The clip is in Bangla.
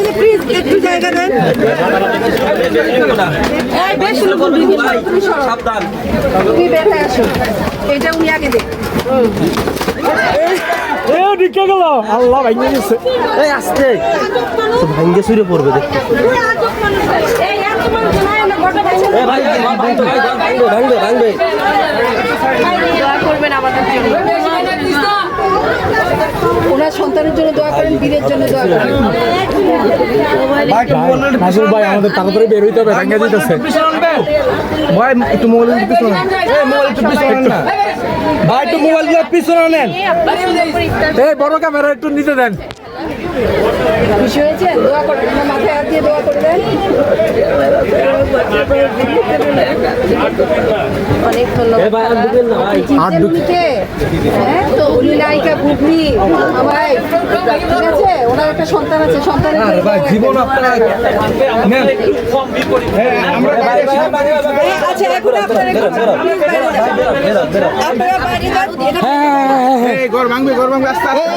লাইনে প্লিজ একটু জায়গা দেন তুমি বের হয়ে আসো এটা উনি আগে দেখ এ ঢুকে গেল আল্লাহ ভাঙে গেছে এই আসতে ভাঙ্গে সুরে পড়বে দেখ ভাঙবে ভাঙবে ভাঙবে ভাঙবে দোয়া করবেন আমাদের জন্য ওনার সন্তানের জন্য দোয়া করেন বীরের জন্য দোয়া করেন। নাসুর ভাই আমাদের তাড়াতাড়ি বের হইতে হবে দিতেছে। ভাই একটু মোবাইল পিছনে মোবাইল একটু পিছনে না। ভাই একটু মোবাইল দিয়ে পিছনে এই বড় ক্যামেরা একটু নিতে দেন। খুশি হয়েছেন? দোয়া করেন মাথায় হাত দিয়ে দোয়া করে দেন। অনেক ধন্যবাদ? হ্যাঁ তো উনি নায়িকা গুগলি ভাই ঠিক আছে? ওনার একটা সন্তান আছে সন্তানের। জীবন আপনারা এই, আচ্ছা এখন আপনারা একটু please বাইরে যান। আপনারা বাইরে যান হ্যাঁ হ্যাঁ ঘর ভাঙবে ঘর ভাঙবে আস্তে